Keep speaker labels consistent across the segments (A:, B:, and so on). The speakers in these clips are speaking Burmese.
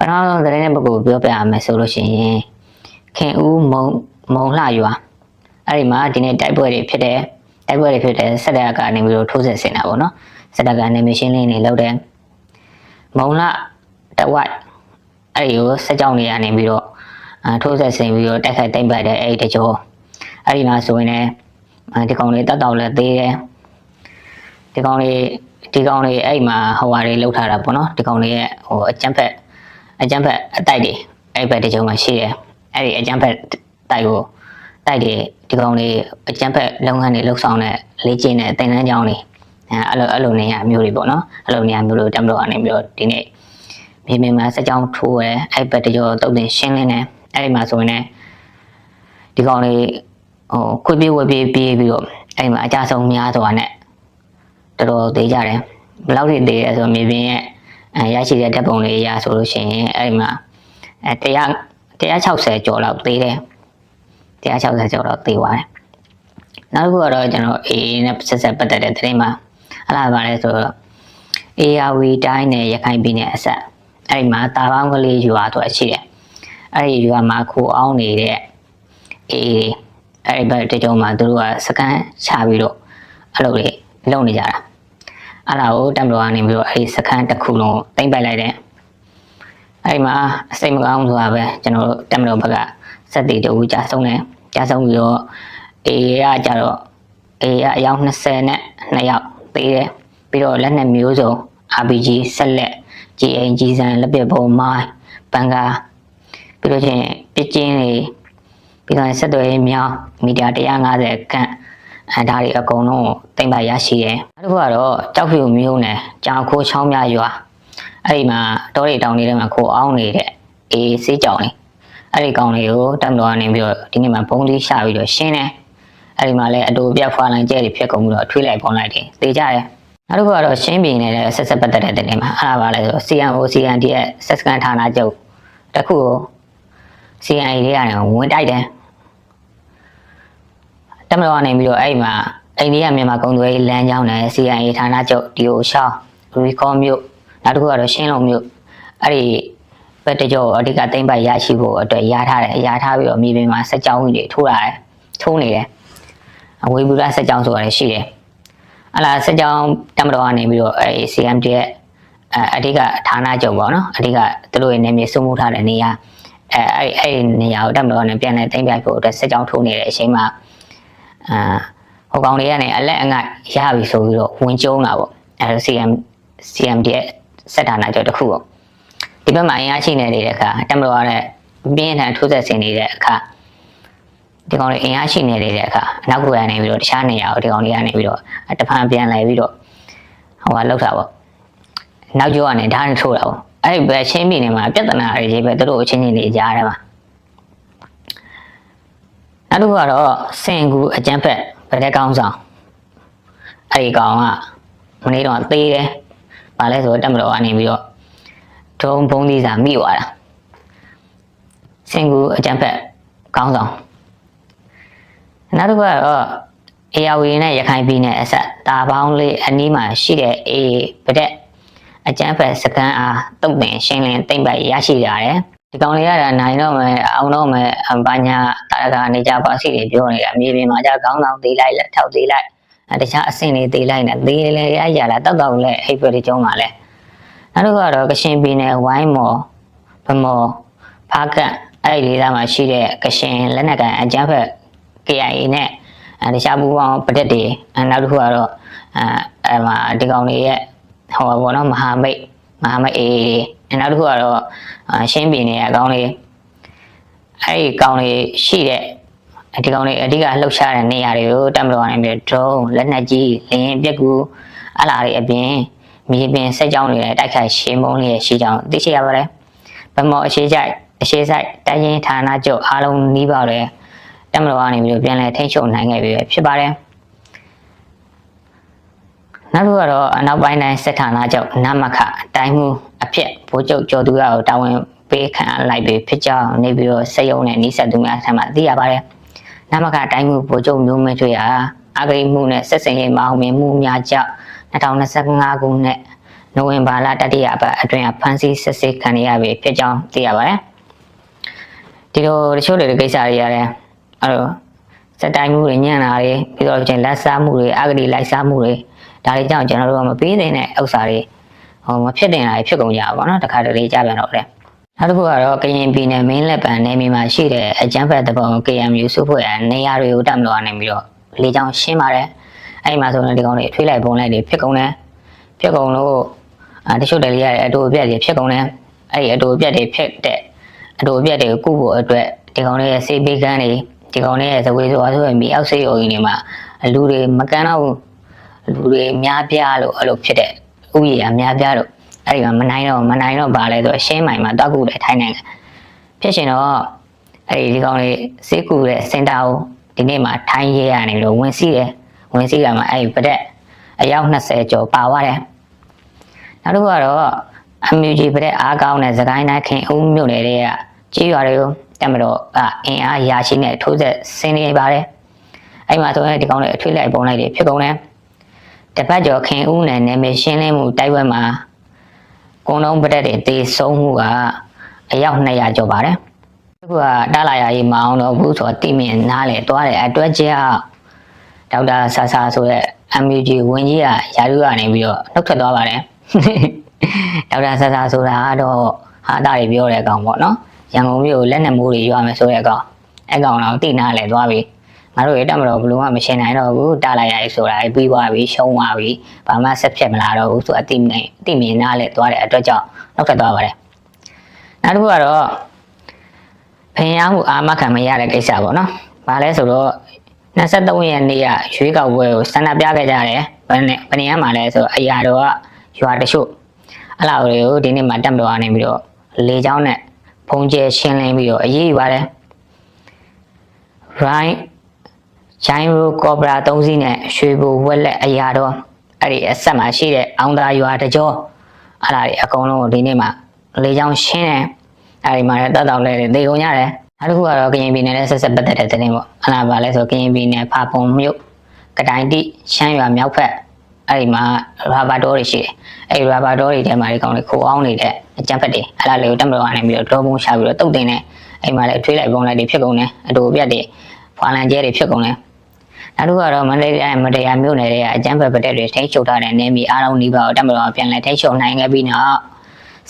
A: ပထမဆုံးသတင်းတဲ့ပုဂ္ဂိုလ်ပြောပြရမယ်ဆိုလို့ရှိရင်ခင်ဦးမုံမုံလှရွာအဲ့ဒီမှာဒီနေ့တိုက်ပွဲတွေဖြစ်တယ်တိုက်ပွဲတွေဖြစ်တယ်ဆက်တက်ကနေပြီးတော့ထိုးစစ်ဆင်တာပေါ့နော်ဆက်တက်ကနေမရှင်းလင်းနေလောက်တယ်မုံလှတဝိုက်အဲ့ဒီကိုစက်ကြောင်းတွေကနေပြီးတော့အာထိုးစစ်ဆင်ပြီးတော့တိုက်ခိုက်တိုက်ပတ်တယ်အဲ့ဒီတကြောအဲ့ဒီမှာဆိုရင်လည်းအာဒီကောင်လေးတတ်တော်လည်းသေးတယ်ဒီကောင်လေးဒီကောင်လေးအဲ့ဒီမှာဟိုဟာတွေလောက်ထားတာပေါ့နော်ဒီကောင်လေးရဲ့ဟိုအကျန်းဖက် အကျန်းဖက်အတိုက်တွေအဲ့ဘက်တစ်ကြုံမှာရှိတယ်အဲ့ဒီအကျန်းဖက်တိုက်ကိုတိုက်တွေဒီကောင်လေးအကျန်းဖက်လုပ်ငန်းတွေလှုပ်ဆောင်တဲ့လေ့ကျင့်တဲ့သင်တန်းကျောင်းတွေအဲအဲ့လိုအဲ့လိုနေရာမျိုးတွေပေါ့နော်အဲ့လိုနေရာမျိုးတွေတက်မလို့အနေပြီးတော့ဒီနေ့မြေမြမှာစက်ကြောင်းထိုးရဲအဲ့ဘက်တစ်ကြုံတုတ်တင်ရှင်းလင်းတယ်အဲ့ဒီမှာဆိုရင်လည်းဒီကောင်လေးဟိုခွေးပြေးဝေးပြေးပြေးပြီးတော့အဲ့ဒီမှာအကြဆုံးများစွာနဲ့တော်တော်သေးကြတယ်ဘယ်လောက်ထိသေးလဲဆိုတော့မြေပြင်ရဲ့ အဲရရှိတဲ့ဓာတ်ပုံလေးရဆိုလို့ရှိရင်အဲ့ဒီမှာအဲ100 160ကျော်လောက်သေးတယ်160ကျော်လောက်သေးသွားတယ်နောက်တစ်ခုကတော့ကျွန်တော် AA နဲ့ဆက်ဆက်ပတ်သက်တဲ့သတင်းမှာအဲ့ဒါပါလဲဆိုတော့ ARV တိုင်းနဲ့ရခိုင်ပြည်နယ်အဆက်အဲ့ဒီမှာတာပေါင်းကလေးရွာတော့ရှိတယ်အဲ့ဒီရွာမှာခိုးအောင်နေတဲ့ AA အဲ့ဒီဘက်တကြုံမှာသူတို့ကစကန်ချပြီးတော့အဲ့လိုလေးလုပ်နေကြတာ အဲ့ဒါကိုတက်မတော်ကနေပြီးတော့အဲ့ဒီစခန်းတစ်ခုလုံးကိုတင်ပိုက်လိုက်တယ်အဲ့ဒီမှာအစိတ်မကောင်းဆိုတာပဲကျွန်တော်တို့တက်မတော်ဘက်ကစက်တီတူကြာဆုံးတယ်ကြာဆုံးပြီးတော့အေကကြတော့အေကအယောက်20နဲ့2ယောက်သေးတယ်ပြီးတော့လက်နက်မျိုးစုံ RPG ဆက်လက် GN ကြီးစံလက်ပစ်ပုံမိုင်းပန်ကာပြီးတော့ချင်းပစ်ကျင်းတွေပြီးတော့ဆက်သွယ်ရေးမြောင်းမီတာ150ခန့် အဲဒါတွေအကုန်လုံးကိုတိမ့်ပါရရှိတယ်။နောက်တစ်ခုကတော့ကြောက်ဖြူမျိုးနဲ့ကြောင်ခိုးချောင်းများရွာအဲ့ဒီမှာတောတွေတောင်တွေထဲမှာခိုးအောင်နေတဲ့အေးစေးကြောင်လေးအဲ့ဒီကောင်လေးကိုတက်မတော်ကနေပြီးတော့ဒီနေ့မှာဘုံလေးရှာပြီးတော့ရှင်းတယ်။အဲ့ဒီမှာလည်းအတူပြတ်ဖွာလိုင်းကျဲတွေဖြစ်ကုန်ပြီးတော့ထွေးလိုက်ပုံလိုက်တယ်။သေကြတယ်။နောက်တစ်ခုကတော့ရှင်းပြည်နယ်နဲ့ဆက်ဆက်ပတ်သက်တဲ့တင်မှာအဲ့ဒါပါလဲဆို CMO CND ရဲ့ဆက်စကန်ဌာနချုပ်တစ်ခုကို CNA တွေကနေဝင်တိုက်တယ်။ တက်မတော်ကနေပြီးတော့အဲ့ဒီမှာအိန္ဒိယမြန်မာကုန်သွယ်ရေးလမ်းကြောင်းနဲ့ CIA ဌာနချုပ်ဒီကိုရှောင်းရီကောမြို့နောက်တစ်ခုကတော့ရှင်းလုံးမြို့အဲ့ဒီဘက်တကြောအဓိကတိမ့်ပိုက်ရရှိဖို့အတွက်ရထားတယ်ရထားပြီးတော့မြေပြင်မှာစက်ကြောင်းကြီးတွေထိုးလာတယ်ထိုးနေတယ်အဝေးဘူရစက်ကြောင်းဆိုတာလည်းရှိတယ်အဲ့လားစက်ကြောင်းတက်မတော်ကနေပြီးတော့အဲ့ CMT ရဲ့အအဓိကဌာနချုပ်ပေါ့နော်အဓိကသူတို့ရဲ့နေမြေစုမှုထားတဲ့နေရာအဲအဲ့အဲ့ဒီနေရာကိုတက်မတော်ကနေပြန်လဲတိမ့်ပိုက်ဖို့အတွက်စက်ကြောင်းထိုးနေတဲ့အချိန်မှာ အာဟိုကောင်လေးကနေအလက်အငတ်ရပြီဆိုပြီးတော့ဝင်ကျုံးလာပေါ့အဲ CM CMD ရဲ့စက်ဌာနကျော်တစ်ခုပေါ့ဒီဘက်မှာအင်အားရှိနေတဲ့အခါတက်မတော်ရတဲ့ပြင်းထန်ထိုးဆက်ဆင်နေတဲ့အခါဒီကောင်လေးအင်အားရှိနေတဲ့အခါအနောက်ကိုရနေပြီးတော့တခြားနေရာကိုဒီကောင်လေးကနေပြီးတော့တဖန်ပြန်လာပြီးတော့ဟိုကလောက်တာပေါ့နောက်ကျောကနေဓာတ်နဲ့ထိုးတာပေါ့အဲ့ဒီပဲချင်းပြည်နယ်မှာပြဿနာတွေကြီးပဲသူတို့အချင်းချင်းတွေကြားထဲမှာနောက် တစ်ခုကတော့စင်ကူအကျန်းဖက်ဗတဲ့ကောင်းဆောင်အဲ့ဒီကောင်ကမနေ့တော့သေးတယ်။ဘာလဲဆိုတော့တက်မတော်ကနေပြီးတော့ဒုံဘုံသီးစာမိသွားတာ။စင်ကူအကျန်းဖက်ကောင်းဆောင်နောက်တစ်ခုကတော့အေယာဝီနဲ့ရခိုင်ပြည်နယ်အဆက်တာပေါင်းလေးအနီးမှာရှိတဲ့အေဗတဲ့အကျန်းဖက်စကန်အားတုတ်ပင်ရှင်းလင်းတိမ့်ပိုက်ရရှိရတယ်။ ဒီကောင်လေးရတာနိုင်တော့မယ်အောင်တော့မယ်အမ်ဘာညာတာရကနေကြပါစီတွေပြောနေတာမြေပြင်မှာじゃခေါင်းဆောင်သေးလိုက်လက်ထောက်သေးလိုက်အဲတခြားအဆင့်တွေသေးလိုက်နေသေးလေရရလာတောက်တောက်လဲအိပ်ပယ်ဒီကျုံးပါလဲနောက်တစ်ခုကတော့ကရှင်ပြည်နယ်ဝိုင်းမော်ဗမော်ဖားကတ်အဲ့ဒီဒေသမှာရှိတဲ့ကရှင်လက်နက်ကန်အကြမ်းဖက် KIA နဲ့အဲတခြားပူပေါင်းပဒက်တွေအဲနောက်တစ်ခုကတော့အဲအဲမှာဒီကောင်တွေရဲ့ဟောဘောနော်မဟာမိတ် မဟာမိတ်အေးတွေအဲနောက်တစ်ခုကတော့အာရှင်းပြည်နယ်အကောင်းလေးအဲ့ဒီကောင်းလေးရှိတဲ့ဒီကောင်းလေးအဓိကလှုပ်ရှားတဲ့နေရာတွေကိုတက်မလို့နိုင်ပြီးဒရုန်းလက်နက်ကြီးလင်းပြက်ကူအလားတွေအပြင်မြေပြင်စက်ကြောင်းတွေနဲ့တိုက်ခိုက်ရှင်းမုံလေးရှိကြောင်းသိရှိရပါတယ်ဗမောအခြေဆိုင်အခြေဆိုင်တိုင်းရင်ဌာနချုပ်အားလုံးနှီးပါတယ်တက်မလို့နိုင်ပြီးပြန်လဲထိန်းချုပ်နိုင်ခဲ့ပြီဖြစ်ပါတယ် နောက်တစ်ခုကတော့အနောက်ပိုင်းတိုင်းစစ်ဌာနချုပ်နမခတိုင်းမှုအဖြစ်ဗိုလ်ချုပ်ကျော်သူရကိုတာဝန်ပေးခံလိုက်ပြီးဖြစ်ကြောင်းနေပြီးတော့စက်ရုံနဲ့နှိစက်သူများထံမှသိရပါတယ်။နမခတိုင်းမှုဗိုလ်ချုပ်မျိုးမင်းထွေဟာအဂရိမှုနဲ့ဆက်စင်ရေးမအောင်မြင်မှုများကြောင့်2025ခုနှစ်နိုဝင်ဘာလတတိယပတ်အတွင်းဖမ်းဆီးစစ်ဆေးခံရပြီဖြစ်ကြောင်းသိရပါတယ်ဒီလိုတချို့တွေကိစ္စတွေရတယ်အဲ့တော့စက်တိုင်းမှုတွေညံ့တာတွေပြီးတော့ချင်းလက်စားမှုတွေအဂတိလိုက်စားမှုတွေ ဒါတွေကြောင့်ကျွန်တော်တို့ကမပေးတဲ့ဥစ္စာတွေဟိုမဖြစ်တင်တာတွေဖြစ်ကုန်ကြပါဘောနော်တခါတလေကြပြန်တော့တယ်နောက်တစ်ခုကတော့ကရင်ပြည်နယ်မင်းလက်ပံနယ်မြေမှာရှိတဲ့အကြမ်းဖက်တပုံ KMU စုဖွဲ့ရနေရာတွေကိုတက်မလို့အနေပြီးတော့လေကြောင်းရှင်းပါတယ်အဲ့ဒီမှာဆိုရင်ဒီကောင်တွေထွေးလိုက်ပုံလိုက်တွေဖြစ်ကုန်တယ်ဖြစ်ကုန်လို့အာတချို့တလေရတဲ့အတူအပြက်တွေဖြစ်ကုန်တယ်အဲ့ဒီအတူအပြက်တွေဖြစ်တဲ့အတူအပြက်တွေကိုကုဖို့အတွက်ဒီကောင်တွေရဲ့စေးပေးကန်းတွေဒီကောင်တွေရဲ့ဇဝေဆိုအဆိုရဲ့မြေအောက်စေးအုံကြီးတွေမှာလူတွေမကန်တော့ဘူး လူတွေများပြားလို့အဲ့လိုဖြစ်တဲ့ဥယျာဉ်များပြားလို့အဲ့ဒီမှာမနိုင်တော့မနိုင်တော့ပါလဲဆိုတော့ရှင်းမိုင်မှာတောက်ကူတယ်ထိုင်းနိုင်ငံဖြစ်ရှင်တော့အဲ့ဒီဒီကောင်တွေစေးကူတဲ့စင်တာကိုဒီနေ့မှာထိုင်းရဲရနေလို့ဝင်စီးတယ်ဝင်စီးတာမှာအဲ့ဒီပတက်အယောက်20ကျော်ပါသွားတယ်နောက်တစ်ခုကတော့ MUG ပတဲ့အားကောင်းတဲ့သခိုင်းတိုင်းခင်ဦးမြို့နယ်တွေကကြေးရွာတွေကိုတက်မတော့အင်အားရာရှိနဲ့ထိုးဆက်ဆင်းနေပါတယ်အဲ့မှာဆိုရင်ဒီကောင်းတွေအထွေးလိုက်ပုံလိုက်တွေဖြစ်ကုန်တယ် တပတ်ကျော်ခင်ဦးနယ်နယ်မြေရှင်းလင်းမှုတိုက်ပွဲမှာကုန်းလုံးပတက်တွေတေဆုံးမှုကအယောက်200ကျော်ပါတယ်အခုကတားလာရရေးမအောင်တော့ဘူးဆိုတော့တိမြင်နားလေတွားတယ်အတွက်ကြောင့်ဒေါက်တာဆာဆာဆိုတဲ့ MUG ဝင်ကြီးကယာရုကနေပြီးတော့နှုတ်ထွက်သွားပါတယ်ဒေါက်တာဆာဆာဆိုတာကတော့ဟာတာတွေပြောတဲ့အကောင်ပေါ့နော်ရန်ကုန်မြို့ကိုလက်နက်မိုးတွေရွာမယ်ဆိုတဲ့အကောင်အဲ့ကောင်တော့တိနာလဲသွားပြီ ငါတို့ရတက်မတော့ဘလို့မှမရှင်းနိုင်တော့ဘူးတားလိုက်ရည်ဆိုတာပြီးသွားပြီရှုံးသွားပြီဘာမှဆက်ဖြစ်မလာတော့ဘူးဆိုအတိမြင်အတိမြင်နားလဲသွားတဲ့အတွက်ကြောင့်နောက်ထပ်သွားပါတယ်နောက်တစ်ခုကတော့ဖင်ရမှုအာမခံမရတဲ့ကိစ္စပေါ့နော်ဘာလဲဆိုတော့23ရက်နေ့ကရွေးကောက်ပွဲကိုဆန္ဒပြခဲ့ကြတယ်ဘယ်နဲ့ဘယ်နေရာမှာလဲဆိုတော့အရာတော်ကရွာတချို့အဲ့လောက်တွေကိုဒီနေ့မှတက်မတော်ကနေပြီးတော့လေချောင်းနဲ့ဖုံးကျဲရှင်းလင်းပြီးတော့အရေးယူပါတယ် right ဂျိုင်းရိုကောဘရာ၃စီးနဲ့ရွှေဘူဝက်လက်အရာတော်အဲ့ဒီအဆက်မှာရှိတဲ့အောင်သာရွာတကြောအဲ့ဒါတွေအကုန်လုံးကိုဒီနေ့မှလေချောင်းရှင်းတယ်အဲ့ဒီမှာလည်းတက်တော်လဲတွေသေကုန်ရတယ်နောက်တစ်ခုကတော့ကရင်ပြည်နယ်နဲ့ဆက်ဆက်ပတ်သက်တဲ့သတင်းပေါ့အဲ့ဒါပါလဲဆိုကရင်ပြည်နယ်ဖာပုံမြို့ကတိုင်တိရှမ်းရွာမြောက်ဖက်အဲ့ဒီမှာရာဘာတော်တွေရှိတယ်အဲ့ဒီရာဘာတော်တွေထဲမှာဒီကောင်တွေခိုးအောင်နေတဲ့အကြမ်းဖက်တွေအဲ့ဒါလေးကိုတက်မတော်ကနေပြီးတော့ဒေါ်ပုံရှာပြီးတော့တုတ်တင်တယ်အဲ့မှာလည်းထွေးလိုက်ပုံလိုက်တွေဖြစ်ကုန်တယ်အတူပြတ်တွေဖွာလန်ကျဲတွေဖြစ်ကုန်တယ် နောက်တစ်ခုကတော့မန္တလေးတိုင်းမတရားမြို့နယ်ရဲ့အကြမ်းဖက်ပတက်တွေထိန်းချုပ်ထားတဲ့နေမီအားလုံးဒီပါကိုတက်မတော်ပြန်လဲထိန်းချုပ်နိုင်ခဲ့ပြီးနောက်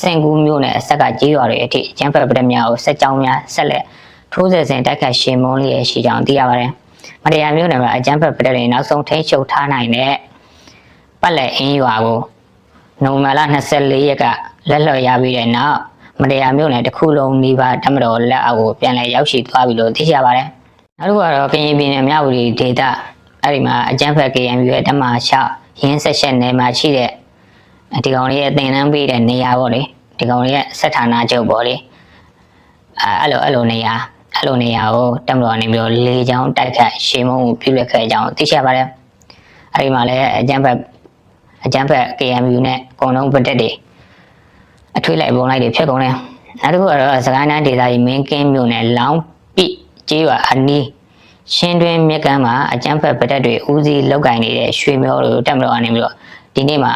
A: စင်ကူးမြို့နယ်အဆက်ကကြီးရွာတွေအထိအကြမ်းဖက်ပတက်များကိုစက်ကြောင်းများဆက်လက်ထိုးစစ်ဆင်တိုက်ခတ်ရှင်မုန်းလျက်ရှိကြောင်းသိရပါတယ်မတရားမြို့နယ်မှာအကြမ်းဖက်ပတက်တွေနောက်ဆုံးထိန်းချုပ်ထားနိုင်တဲ့ပတ်လက်အင်းရွာကိုနိုဝင်ဘာလ24ရက်ကလက်လွှတ်ရပြီးတဲ့နောက်မတရားမြို့နယ်တစ်ခုလုံးနီးပါးတမတော်လက်အောက်ကိုပြန်လည်ရောက်ရှိသွားပြီလို့သိရပါတယ်။ နောက်တစ်ခုကတော့ကရင်ပြည်နယ်မြဝတီဒေသအဲ့ဒီမှာအကြမ်းဖက် KMU ရဲ့ဓမ္မရှောက်ရင်းဆက်ချက်နယ်မှာရှိတဲ့ဒီကောင်လေးရဲ့တင်တန်းပေးတဲ့နေရာပေါ့လေဒီကောင်လေးရဲ့စက်ဌာနချုပ်ပေါ့လေအဲအဲ့လိုအဲ့လိုနေရာအဲ့လိုနေရာကိုတမတော်နေပြီးတော့လေချောင်းတိုက်ခတ်ရှေးမုံပြုလုပ်ခဲ့ကြောင်းသိရှိပါတယ်။အဲ့ဒီမှာလည်းအကြမ်းဖက်အကြမ်းဖက် KMU နဲ့အကုန်လုံးဗတက်တွေအထွေးလိုက်ပုံလိုက်တွေဖြစ်ကုန်တယ်။နောက်တစ်ခုကတော့စကိုင်းတိုင်းဒေသကြီးမင်းကင်းမြို့နယ်လောင်းပိ ကျေးရွာအနီးရှင်းတွင်းမြက်ကမ်းမှာအကြမ်းဖက်ဗတက်တွေဦးစီးလောက်ကင်နေတဲ့ရွှေမျိုးတို့တက်မလို့အနေပြီးတော့ဒီနေ့မှာ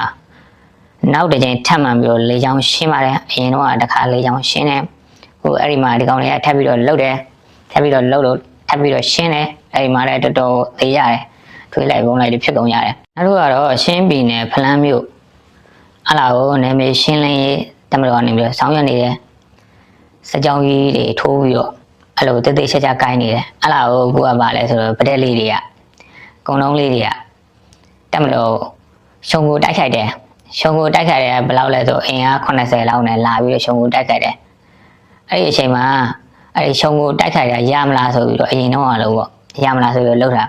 A: နောက်တစ်ချိန်ထပ်မှန်ပြီးတော့လေချောင်းရှင်းပါတယ်အရင်တော့တခါလေချောင်းရှင်းတယ်ဟိုအဲ့ဒီမှာဒီကောင်တွေကထပ်ပြီးတော့လှုပ်တယ်ထပ်ပြီးတော့လှုပ်လို့ထပ်ပြီးတော့ရှင်းတယ်အဲ့ဒီမှာလည်းတော်တော်သေးရတယ်ထွေးလိုက်ပုံလိုက်တွေဖြစ်ကုန်ရတယ်နောက်တစ်ခုကတော့ရှင်းပြည်နယ်ဖလန်းမြို့အလားကိုနယ်မြေရှင်းလင်းရေးတမတော်အနေပြီးတော့ဆောင်းရနေတယ်စကြောင်းကြီးတွေထိုးပြီးတော့ အဲ့လိုတိတ်တိတ်ချာချာကိုင်းနေတယ်အလားကိုကိုကပါလဲဆိုတော့ပတက်လေးတွေကကုံလုံးလေးတွေကတမတော်ရှုံကိုတိုက်ခိုက်တယ်ရှုံကိုတိုက်ခိုက်တယ်ဘယ်လောက်လဲဆိုအင်အား80လောက်နဲ့လာပြီးတော့ရှုံကိုတိုက်ခိုက်တယ်အဲ့ဒီအချိန်မှာအဲ့ဒီရှုံကိုတိုက်ခိုက်တာရမလားဆိုပြီးတော့အရင်တော့လို့ပေါ့ရမလားဆိုပြီးတော့လှုပ်တာ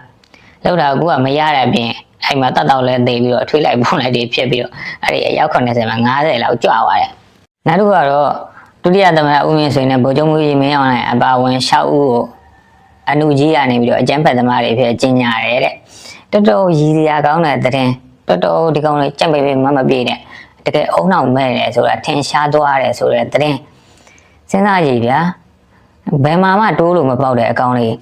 A: လှုပ်တာကမရတဲ့အပြင်အဲ့မှာတတ်တော့လဲသိပြီးတော့ထွေးလိုက်ပုံလိုက်တွေဖြစ်ပြီးတော့အဲ့ဒီအယောက်80မှာ90လောက်ကြွသွားတယ်နောက်တစ်ခုကတော့ ဒုတိယသမ္မတဦးမြင့်ဆွေနဲ့ဗိုလ်ချုပ်မှုကြီးမင်းအောင်လှိုင်အပါအဝင်6ဦးကိုအနုကြီးရနေပြီးတော့အကြမ်းဖက်သမားတွေဖြစ်ကျင်းညာတယ်တဲ့တော်တော်ရည်စရာကောင်းတဲ့တဲ့တော်တော်ဒီကောင်လေးကြက်ပေပေမမပြေတဲ့တကယ်အုံနောက်မဲ့တယ်ဆိုတာထင်ရှားသွားတယ်ဆိုတဲ့တဲ့စဉ်းစားကြည့်ဗျာဘယ်မှာမှတိုးလို့မပေါက်တဲ့အကောင်လေး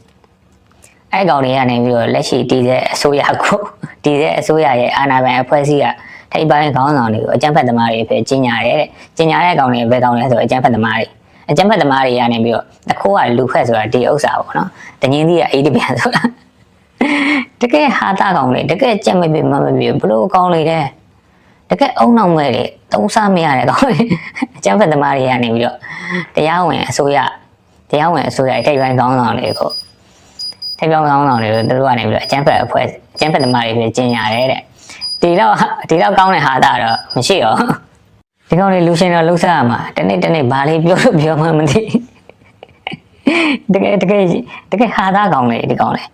A: အဲ့ကောင်လေးကနေပြီးတော့လက်ရှိတည်တဲ့အစိုးရကိုတည်တဲ့အစိုးရရဲ့အာဏာပိုင်အဖွဲ့အစည်းက ထိပ်ပိုင်းခေါင်းဆောင်တွေကိုအကြမ်းဖက်သမားတွေဖြစ်ကြီးညာတယ်တဲ့ကြီးညာတဲ့ကောင်တွေဘယ်ကောင်လဲဆိုတော့အကြမ်းဖက်သမားတွေအကြမ်းဖက်သမားတွေကနေပြီးတော့တခိုးကလူဖက်ဆိုတာဒီဥစ္စာပေါ့နော်တငင်းကြီးကအေးတပြန်ဆိုတာတကယ်ဟာတာကောင်လေတကယ်ကြက်မပြမမပြဘလို့ကောင်းလေတဲ့တကယ်အုံနောက်မဲ့လေသုံးစားမရတဲ့ကောင်လေအကြမ်းဖက်သမားတွေကနေပြီးတော့တရားဝင်အစိုးရတရားဝင်အစိုးရထိပ်ပိုင်းခေါင်းဆောင်တွေကိုထိပ်ပြောင်းကောင်းဆောင်တွေကိုသူတို့ကနေပြီးတော့အကျန်းဖက်အဖွဲ့အကျန်းဖက်သမားတွေပဲကျင်ရတယ်တဲ့ ဒီတော့ဒီတော့ကောင်းတဲ့ဟာတာတော့မရှိရောဒီကောင်လေးလူရှင်တော့လှုပ်ရှားရမှာတနေ့တနေ့ဘာလေးပြောလို့ပြောမှမသိတကယ်တကယ်တကယ်ဟာတာကောင်းလေဒီကောင်လေး